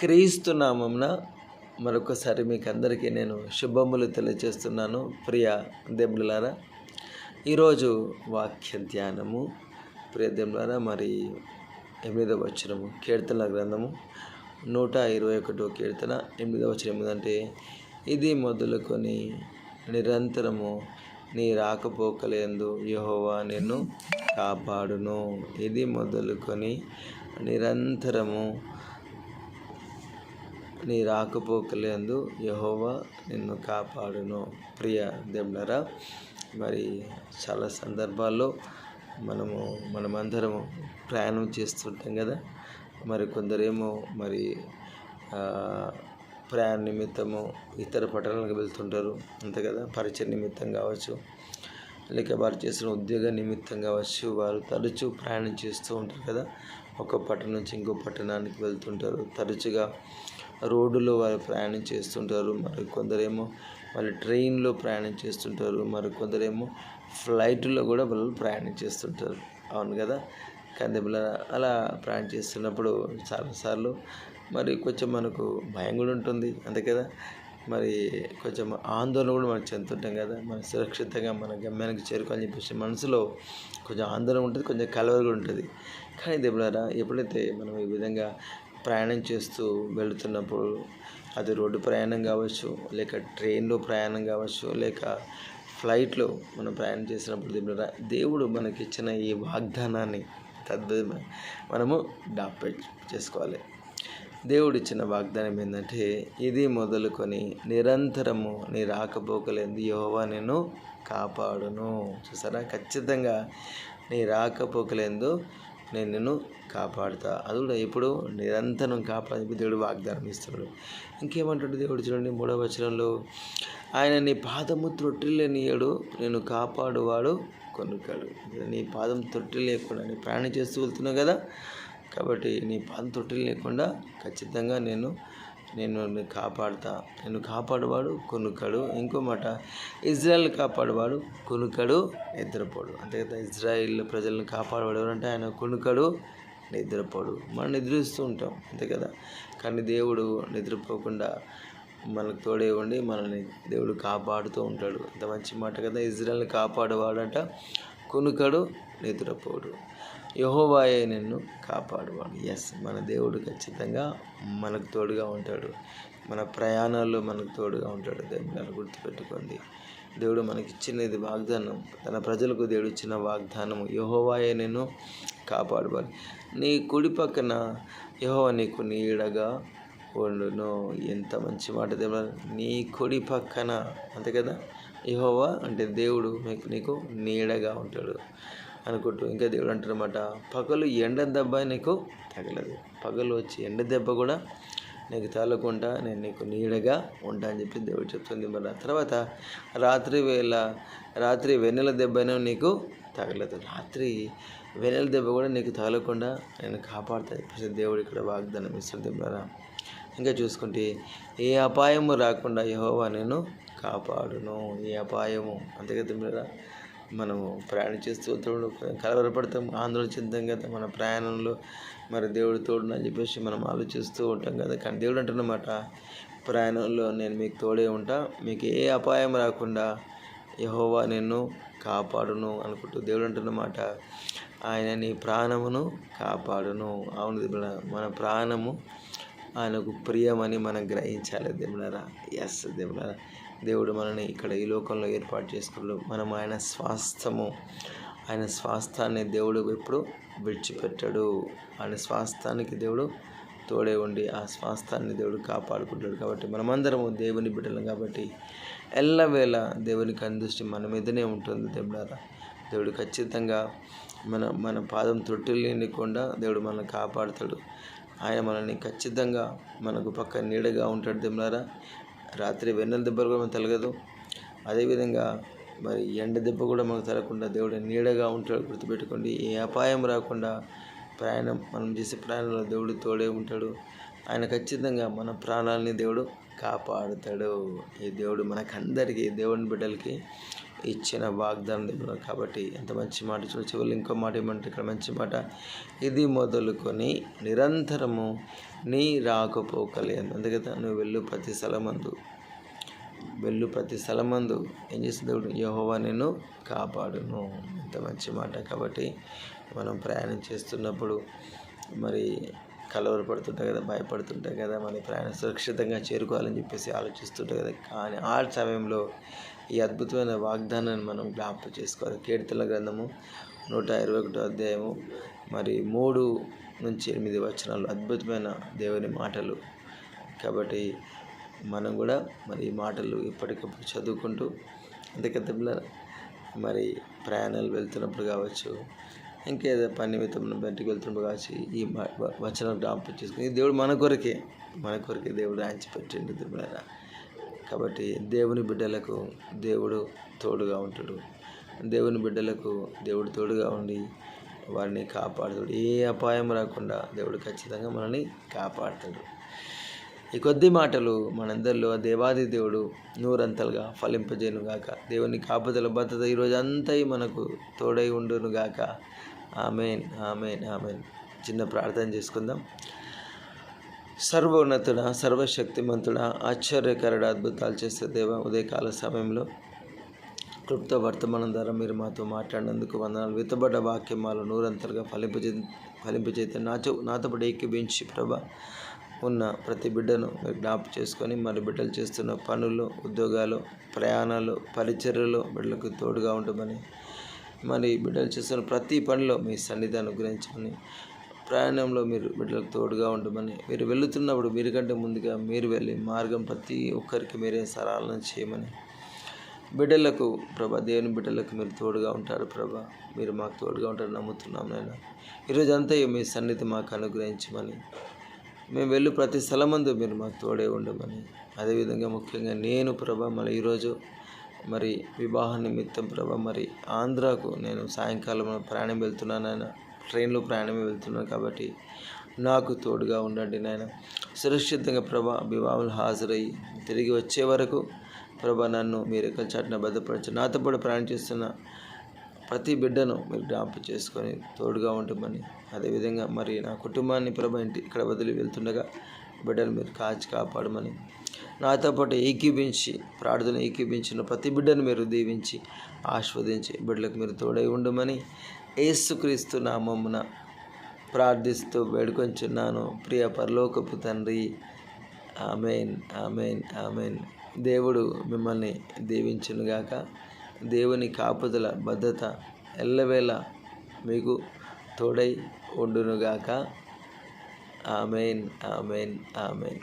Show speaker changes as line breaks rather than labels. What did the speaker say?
క్రీస్తు నామంన మరొకసారి మీకు అందరికీ నేను శుభములు తెలియజేస్తున్నాను. ప్రియ దేవులారా ఈరోజు వాక్య ధ్యానము. ప్రియ దేవులారా మరి ఎనిమిదవ వచనము కీర్తన గ్రంథము నూట ఇరవై ఒకటో కీర్తన. ఎనిమిదవ వచనం ఏమిటంటే ఇది మొదలుకొని నిరంతరము నీ రాకపోకలేందు యహోవా నిన్ను కాపాడును. ఇది మొదలుకొని నిరంతరము నీ రాకపోకలేందు యహోవా నిన్ను కాపాడును. ప్రియ దేవులరా మరి చాలా సందర్భాల్లో మనము మనమందరము ప్రయాణం చేస్తుంటాం కదా. మరి కొందరేమో మరి ప్రయాణ నిమిత్తము ఇతర పట్టణాలకు వెళ్తుంటారు. అంతే కదా పరిచయ నిమిత్తం కావచ్చు లేక వారు చేసిన ఉద్యోగ నిమిత్తం కావచ్చు వారు తరచూ ప్రయాణం చేస్తూ ఉంటారు కదా. ఒక పట్టణం నుంచి ఇంకో పట్టణానికి వెళ్తుంటారు. తరచుగా రోడ్డులో వారు ప్రయాణం చేస్తుంటారు. మరి కొందరేమో వాళ్ళు ట్రైన్లో ప్రయాణం చేస్తుంటారు. మరి కొందరేమో ఫ్లైట్లో కూడా వాళ్ళు ప్రయాణం చేస్తుంటారు. అవును కదా? కానీ అలా ప్రయాణం చేస్తున్నప్పుడు చాలాసార్లు మరి కొంచెం మనకు భయం కూడా ఉంటుంది. అంతే కదా? మరి కొంచెం ఆందోళన కూడా మనం చెందుతుంటాం కదా. మనం సురక్షితంగా మన గమ్యానికి చేరుకోవాలని చెప్పేసి మనసులో కొంచెం ఆందోళన ఉంటుంది కొంచెం కలవర కూడా ఉంటుంది. కానీ దెబ్బలారా ఎప్పుడైతే మనం ఈ విధంగా ప్రయాణం చేస్తూ వెళుతున్నప్పుడు అది రోడ్డు ప్రయాణం కావచ్చు లేక ట్రైన్లో ప్రయాణం కావచ్చు లేక ఫ్లైట్లో మనం ప్రయాణం చేసినప్పుడు దేవులారా దేవుడు మనకిచ్చిన ఈ వాగ్దానాన్ని తద్విధంగా మనము డాపే చేసుకోవాలి. దేవుడిచ్చిన వాగ్దానం ఏంటంటే ఇది మొదలుకొని నిరంతరము నీ రాకపోకలేంది యెహోవా నేను కాపాడును. చూసారా? ఖచ్చితంగా నీ రాకపోకలేందు నేను నిన్ను కాపాడుతా. అది కూడా ఎప్పుడు నిరంతరం కాపాడని దేవుడు వాగ్దానం ఇస్తున్నాడు ఇంకేమంటాడు దేవుడు చూడండి మూడవ వచనంలో ఆయన నీ పాదము త్రొట్టిల్లనియడు నేను కాపాడువాడు కొనుక్కాడు నీ పాదం తొట్టి లేకుండా నీ ప్రయాణం చేస్తూ వెళ్తున్నావు కదా? కాబట్టి నీ పాదం తొట్టి లేకుండా ఖచ్చితంగా నేను నేను కాపాడుతా. నేను కాపాడువాడు కొనుక్కడు ఇంకో మాట ఇజ్రాయల్ కాపాడువాడు కొనుక్కడు నిద్రపోడు. అంతే కదా ఇజ్రాయిల్ ప్రజలను కాపాడవాడు ఎవరంటే ఆయన కొనుక్కడు నిద్రపోడు. మనం నిద్రిస్తూ ఉంటాం అంతే కదా? కానీ దేవుడు నిద్రపోకుండా మనకు తోడే ఉండి మనల్ని దేవుడు కాపాడుతూ ఉంటాడు. అంత మంచి మాట కదా ఇజ్రాయల్ని కాపాడువాడంట కొనుకడు నిద్రపోడు. యహోవాయే నిన్ను కాపాడువాడు. ఎస్ మన దేవుడు ఖచ్చితంగా మనకు తోడుగా ఉంటాడు. మన ప్రయాణాల్లో మనకు తోడుగా ఉంటాడు. దేవుడు గుర్తుపెట్టుకోండి. దేవుడు మనకిచ్చినది వాగ్దానం. తన ప్రజలకు దేవుడు ఇచ్చిన వాగ్దానం యహోవాయే నిన్ను కాపాడువాలి నీ కుడి పక్కన యహోవా నీకు నీడగా ఉండును. ఎంత మంచి మాట దేవుడు. నీ కుడి పక్కన అంతే కదా? యహోవా అంటే దేవుడు మీకు నీకు నీడగా ఉంటాడు. అనుకుంటూ ఇంకా దేవుడు అంటారన్నమాట పగలు ఎండ దెబ్బ నీకు తగలదు. పగలు వచ్చి ఎండ దెబ్బ కూడా నీకు తగలకుండా నేను నీకు నీడగా ఉంటా అని చెప్పి దేవుడు చెప్తుంది మరి. తర్వాత రాత్రి వేళ రాత్రి వెన్నెల దెబ్బను నీకు తగలదు. రాత్రి వెన్నెల దెబ్బ కూడా నీకు తగలకుండా నేను కాపాడుతా చెప్పేసి దేవుడు ఇక్కడ వాగ్దానం ఇస్తుంది మరి. ఇంకా చూసుకుంటే ఏ అపాయము రాకుండా యహోవా నేను కాపాడును. ఏ అపాయము? అంతే కదా మనము ప్రయాణం చేస్తూ తోడు కలవరపడతాం ఆందోళన చెందాం కదా మన ప్రయాణంలో. మరి దేవుడు తోడునని అని చెప్పేసి మనం ఆలోచిస్తూ ఉంటాం కదా. కానీ దేవుడు అంటున్నమాట ప్రయాణంలో నేను మీకు తోడే ఉంటా మీకు ఏ అపాయం రాకుండా యహోవా నిన్ను కాపాడును అనుకుంటూ దేవుడు అంటున్నమాట ఆయన నీ ప్రాణమును కాపాడును. అవును దేవుడా, మన ప్రాణము ఆయనకు ప్రియమని మనం గ్రహించాలి దేవుడారా ఎస్ దేవుడారా దేవుడు మనని ఇక్కడ ఈ లోకంలో ఏర్పాటు చేసుకున్నాడు మనం ఆయన స్వాస్థము ఆయన స్వాస్థాన్ని దేవుడు ఎప్పుడు విడిచిపెట్టాడు. ఆయన స్వాస్థానికి దేవుడు తోడే ఉండి ఆ స్వాస్థాన్ని దేవుడు కాపాడుకుంటాడు కాబట్టి మనమందరము దేవుని బిడ్డలం కాబట్టి ఎల్లవేళ దేవునికి అందృష్టి మన మీదనే ఉంటుంది దేవుడారా. దేవుడు ఖచ్చితంగా మన మన పాదం తొట్టిల్లేనికుండా దేవుడు మనల్ని కాపాడుతాడు. ఆయన మనల్ని ఖచ్చితంగా మనకు పక్క నీడగా ఉంటాడు దేవులారా రాత్రి వెన్నెల దెబ్బలు కూడా మనకు తలగదు. అదేవిధంగా మరి ఎండ దెబ్బ కూడా మనకు తగలకుండా దేవుడు నీడగా ఉంటాడు గుర్తుపెట్టుకోండి. ఏ అపాయం రాకుండా ప్రయాణం మనం చేసే ప్రయాణంలో దేవుడు తోడే ఉంటాడు. ఆయన ఖచ్చితంగా మన ప్రాణాలని దేవుడు కాపాడుతాడు. ఈ దేవుడు మనకందరికీ దేవుని బిడ్డలకి ఇచ్చిన వాగ్దానం దేవుడు కాబట్టి ఎంత మంచి మాట చూడ. చివరి ఇంకో మాట ఏమంటే ఇక్కడ మంచి మాట. ఇది మొదలుకొని నిరంతరము నీ రాకపోకలేదు అందుకే నువ్వు వెళ్ళు ప్రతి స్థలమందు. వెళ్ళు ప్రతి స్థలమందు. ఏం చేస్తుంది దేవుడు? యహోవా నేను కాపాడును. ఎంత మంచి మాట కాబట్టి మనం ప్రయాణం చేస్తున్నప్పుడు మరి కలవరపడుతుంటాయి కదా భయపడుతుంటాయి కదా మన ప్రయాణం సురక్షితంగా చేరుకోవాలని చెప్పేసి ఆలోచిస్తుంటాయి కదా. కానీ ఆ సమయంలో ఈ అద్భుతమైన వాగ్దానాన్ని మనం జ్ఞాపకం చేసుకోవాలి. కీర్తన గ్రంథము నూట ఇరవై ఒకటో అధ్యాయము మరి మూడు నుంచి ఎనిమిది వచనాలు అద్భుతమైన దేవుని మాటలు. కాబట్టి మనం కూడా మరి ఈ మాటలు ఎప్పటికప్పుడు చదువుకుంటూ అందుకంత మరి ప్రయాణాలు వెళ్తున్నప్పుడు కావచ్చు ఇంకేదో పని నిమిత్తం బయటికి వెళ్తున్నప్పుడు కావచ్చు ఈ వచనం జ్ఞాపకం చేసుకుని దేవుడు మన కొరకే మన కొరకే దేవుడు ఆంచి పెట్టిండు దిబ్బలారా కాబట్టి దేవుని బిడ్డలకు దేవుడు తోడుగా ఉంటాడు. దేవుని బిడ్డలకు దేవుడు తోడుగా ఉండి వారిని కాపాడుతాడు. ఏ అపాయం రాకుండా దేవుడు ఖచ్చితంగా మనల్ని కాపాడుతాడు. ఈ కొద్ది మాటలు మనందరిలో దేవాది దేవుడు నూరంతలుగా ఫలింపజేయనుగాక. దేవుని కాపుదల భద్రత ఈరోజు అంతా మనకు తోడై ఉండును గాక ఆమెన్ ఆమెన్ ఆమెన్. చిన్న ప్రార్థన చేసుకుందాం. సర్వోన్నతుడ సర్వశక్తిమంతుడ ఆశ్చర్యకరుడ అద్భుతాలు చేసే దేవ ఉదయకాల సమయంలో క్లుప్త వర్తమానం ద్వారా మీరు మాతో మాట్లాడినందుకు వందనాలు. విత్తబడ్డ వాక్యమాలు నూరంతలుగా ఫలింపజే ఫలింపజేతే నాతో నాతో పాటు ఏకీభించి ప్రభా ఉన్న ప్రతి బిడ్డను జ్ఞాపకం చేసుకొని మరి బిడ్డలు చేస్తున్న పనులు ఉద్యోగాలు ప్రయాణాలు పరిచర్యలు బిడ్డలకు తోడుగా ఉండమని మరి బిడ్డలు చేస్తున్న ప్రతి పనిలో మీ సన్నిధి అనుగ్రహించమని ప్రయాణంలో మీరు బిడ్డలకు తోడుగా ఉండమని మీరు వెళుతున్నప్పుడు మీరుకంటే ముందుగా మీరు వెళ్ళి మార్గం ప్రతి ఒక్కరికి మీరే సరాలన చేయమని బిడ్డలకు ప్రభా దేవుని బిడ్డలకు మీరు తోడుగా ఉంటారు ప్రభా. మీరు మాకు తోడుగా ఉంటారు నమ్ముతున్నాం నేను ఈరోజు అంతా మీ సన్నిధి మాకు అనుగ్రహించమని మేము వెళ్ళు ప్రతి స్థలమందు మీరు మాకు తోడే ఉండమని. అదేవిధంగా ముఖ్యంగా నేను ప్రభా మళ్ళీ ఈరోజు మరి వివాహ నిమిత్తం ప్రభా మరి ఆంధ్రాకు నేను సాయంకాలం ప్రయాణం వెళ్తున్నాను ఆయన ట్రైన్లో ప్రయాణం వెళ్తున్నాను కాబట్టి నాకు తోడుగా ఉండండి నాయన. సురక్షితంగా ప్రభా వివాహం హాజరయ్యి తిరిగి వచ్చే వరకు ప్రభా నన్ను మీరు ఎక్కడ చాటున భద్రపరచు. నాతో పాటు ప్రయాణం చేస్తున్న ప్రతి బిడ్డను మీరు జ్ఞాపకం చేసుకొని తోడుగా ఉండమని. అదేవిధంగా మరి నా కుటుంబాన్ని ప్రభ ఇంటి ఇక్కడ వదిలి వెళ్తుండగా బిడ్డను మీరు కాచి కాపాడమని. నాతో పాటు ఏకీభించి ప్రార్థన ఏకీభించిన ప్రతి బిడ్డను మీరు దీవించి ఆస్వాదించి బిడ్డలకు మీరు తోడై ఉండమని ఏసుక్రీస్తు నామమున ప్రార్థిస్తూ వేడుకొంచున్నాను. ప్రియ పరలోకపు తండ్రి ఆమెన్ ఆమెన్ ఆమెన్. దేవుడు మిమ్మల్ని దీవించునుగాక. దేవుని కాపుదల భద్రత ఎల్లవేళ మీకు తోడై ఉండునుగాక. Amen amen amen.